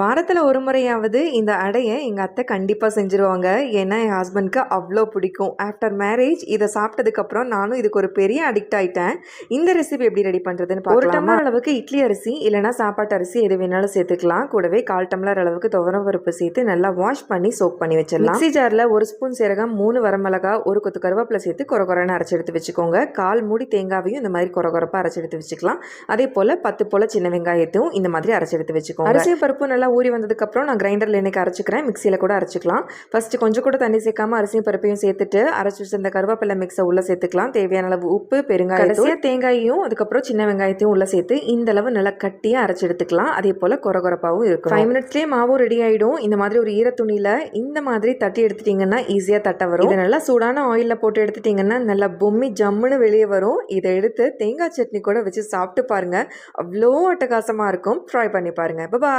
வாரத்தில் ஒரு முறையாவது இந்த அடையை எங்கள் அத்தை கண்டிப்பாக செஞ்சுருவாங்க. ஏன்னா என் ஹஸ்பண்ட்க்கு அவ்வளோ பிடிக்கும். ஆஃப்டர் மேரேஜ் இதை சாப்பிட்டதுக்கப்புறம் நானும் இதுக்கு ஒரு பெரிய அடிக்ட் ஆகிட்டேன் இந்த ரெசிபி எப்படி ரெடி பண்ணுறதுன்னு ஒரு டம்ளர் அளவுக்கு இட்லி அரிசி இல்லைனா சாப்பாட்டு அரிசி எது வேணாலும் சேர்த்துக்கலாம். கூடவே கால் டம்ளர் அளவுக்கு துவரம் பருப்பு சேர்த்து நல்லா வாஷ் பண்ணி சோக் பண்ணி வச்சிடலாம். மிக்ஸி ஜாரில் ஒரு ஸ்பூன் சீரகம் மூணு வரமிளகா ஒரு கொத்து கருவேப்பிலை சேர்த்து கொர கொரன்னு அரைச்சி எடுத்து வச்சுக்கோங்க. கால் மூடி தேங்காவையும் இந்த மாதிரி கொர கொரப்பாக அரைச்சி எடுத்து வச்சுக்கலாம். அதே போல் பத்து போல் சின்ன வெங்காயத்தையும் இந்த மாதிரி அரைச்சி எடுத்து வச்சுக்கோங்க. அரிசி பருப்பு நல்லா ஊறி வந்ததுக்கப்புறம் நான் கிரைண்டரில் இன்னைக்கு அரைச்சிக்கிறேன் மிக்சியில் கூட அரைச்சிக்கலாம். ஃபஸ்ட்டு கொஞ்சம் கூட தண்ணி சேர்க்காம அரிசியும் பருப்பையும் சேர்த்துட்டு அரைச்சி வச்சிருந்த கருவேப்பிலை மிக்ஸை உள்ளே சேர்த்துக்கலாம். தேவையான அளவு உப்பு பெருங்காயம் கடைசியாக தேங்காயையும் அதுக்கப்புறம் சின்ன வெங்காயத்தையும் உள்ளே சேர்த்து இந்த அளவு நல்லா கட்டியாக அரைச்சி எடுத்துக்கலாம். அதே போல் கொரகொரப்பாகவும் இருக்கும் ஃபைவ் மினிட்ஸ்லேயே மாவும் ரெடி ஆகிடும் இந்த மாதிரி ஒரு ஈர துணியில் இந்த மாதிரி தட்டி எடுத்துட்டிங்கன்னா ஈஸியாக தட்ட வரும். இதை நல்லா சூடான ஆயிலில் போட்டு எடுத்துட்டிங்கன்னா நல்லா பொம்மி ஜம்முன்னு வெளியே வரும். இதை எடுத்து தேங்காய் சட்னி கூட வச்சு சாப்பிட்டு பாருங்கள் அவ்வளோ அட்டகாசமாக இருக்கும். ட்ரை பண்ணி பாருங்கள் பாய்